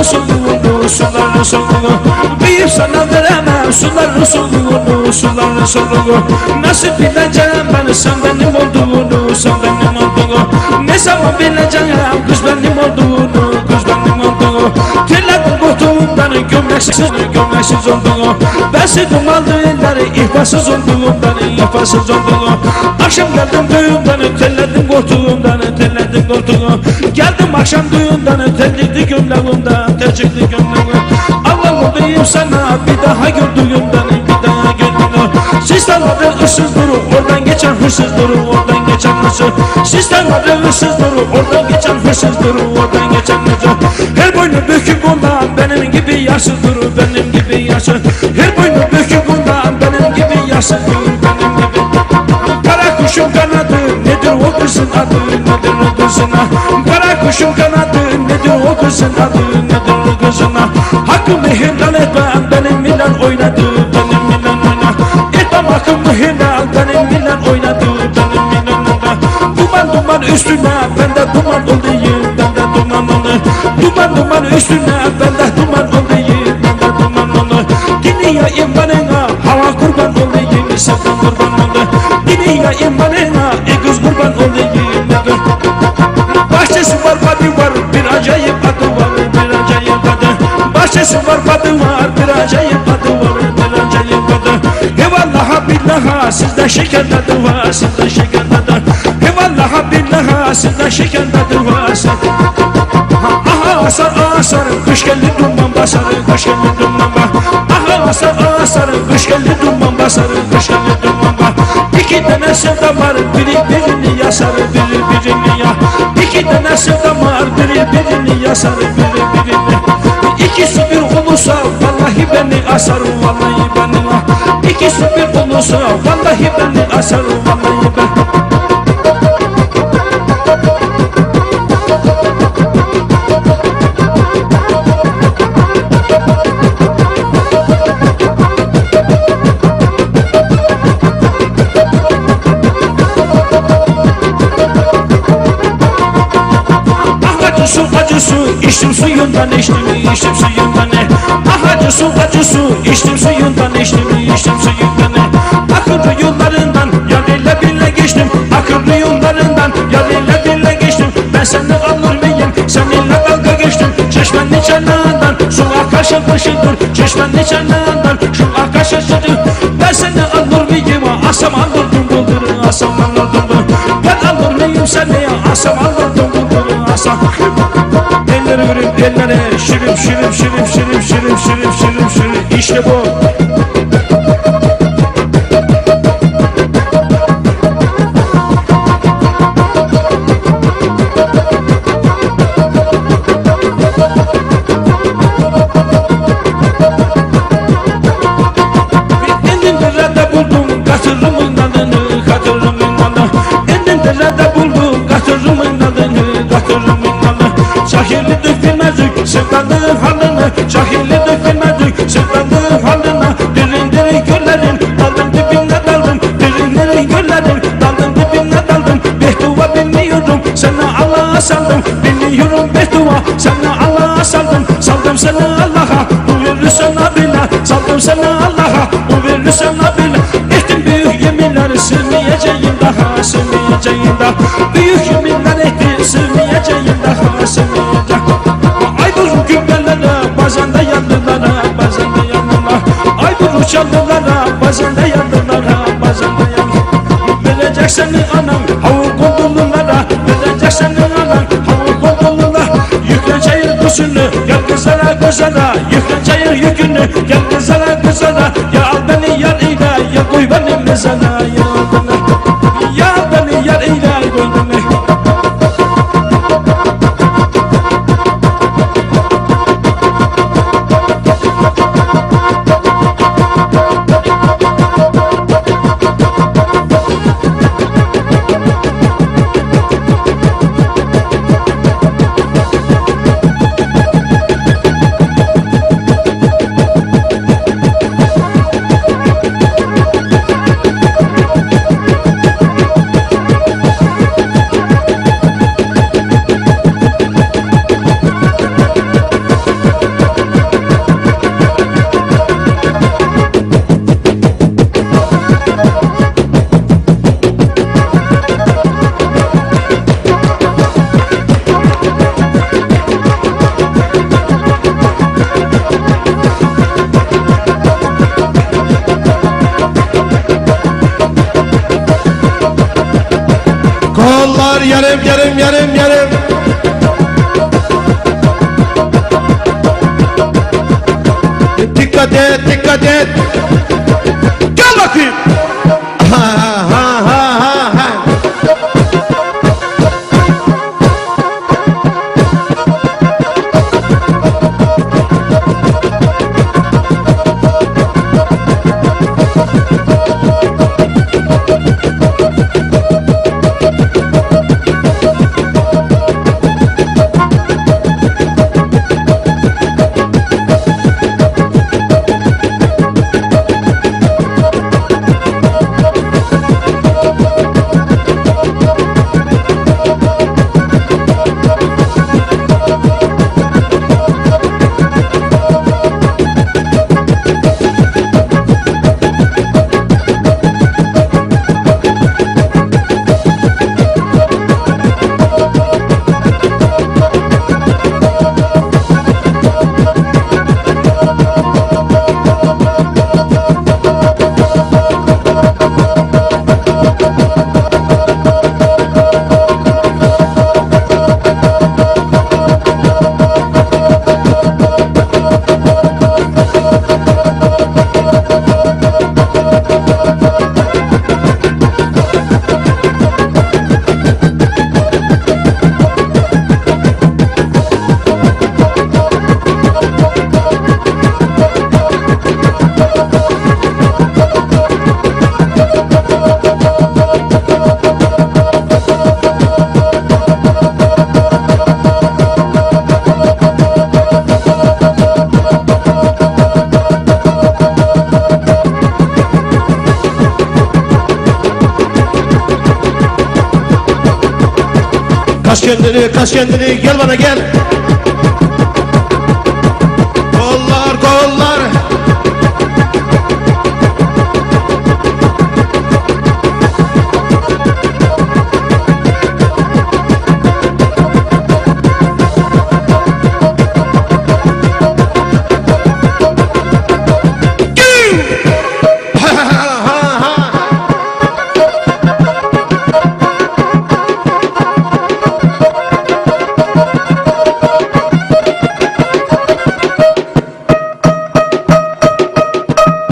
soluğunu suların soluğunu Bir sana veremem suların soluğunu suların soluğunu Nasıl bileceğim ben sen benim olduğunu sen benim olduğunu. Ne zaman bileceğim kız benim olduğunu kız benim olduğunu. Tilledim kurtuğumdan gömleksiz gömleksiz olduğunu. Ben sıdım aldı elleri ihbarsız olduğumdan ihbarsız olduğunu. Akşam geldim düğünden telledim kurtuğumdan telledim kurtuğunu Geldim akşam düğünden telledim gömleğimden tercihli gömleğim Allah olayım sana. Bir daha gördüğümden bir daha gördüğümden Sistemlerde ıssız duru oradan geçen hırsız duru oradan geçen hırsız. Sistemlerde ıssız duru oradan geçen hırsız duru oradan geçen hırsız. Her boynu bükük ondan benim gibi yaşsız duru benim gibi yaşsız Her boynu bükük ondan benim gibi yaşsız duru benim gibi. Kara kuşun kanadı nedir o kızın adı nedir o kızın adı kuşun kanadı nedir o kızın adı nedir o kızın adı? Hakkımı helal etmem benim milan oynadı benim milan oynadı. Etmem hakkımı helal benim milan oynadı benim milan oynadı. Duman duman üstüne ben de duman olayım ben de duman olayım. Duman duman üstüne ben de duman olayım ben de duman olayım. Dünya imanına hava kurban olayım sakın kurban olayım. Dünya imanına Fadı var bir acayip var bir acayip adı Eyvallaha billaha sizde tadı var sizde şeker tadı. Eyvallaha billaha sizde tadı var sizde Aha asar asar kış geldi duman basar kış geldi duman Aha asar asar kış geldi duman basar kış geldi duman İki tane sevda var biri birini yasar biri birini ya. İki tane sevda var biri birini yasar biri birini İkisi bir olursa vallahi beni asar vallahi beni. İkisi bir olursa vallahi beni asar vallahi beni acı su içtim suyundan içtim içtim suyundan Ah acı su acı su içtim suyundan içtim içtim suyundan Akıllı yollarından yarıyla bile geçtim. Akıllı yollarından yarıyla bile geçtim. Ben seni alır mıyım? Seninle dalga geçtim. Çeşmenin çanağından su akar şıkır Çeşmenin çanağından su akar şıkır Ben seni alır mıyım? Asam alırdım buldur asam alırdım buldur Ben alır mıyım seni? Asam alırdım buldur asam. Elleri verin ellere şirin şirin şirin şirin şirin şirin şirin şirin. İşte bu Sana Allah'a saldım Saldım seni Allah'a. Bu verirsen abine Saldım seni Allah'a. Bu verirsen abine Ettim büyük yeminler sürmeyeceğim daha Sürmeyeceğim daha. Büyük yeminler ettim sürmeyeceğim daha Sürmeyeceğim Ay dur gübrelere bazen de yandılara Bazen de yandılar Ay dur çaldılara bazen de yandılara Bazen de yandılar Verecek seni başını Gel kızana kızana Yıkacağın yükünü Gel kızana kızana Ya al beni yan ile Ya koy beni mezana Ya beni yarım yarım yarım yarım. Dikkat et dikkat et. Gel bakayım kendini kaç kendini gel bana gel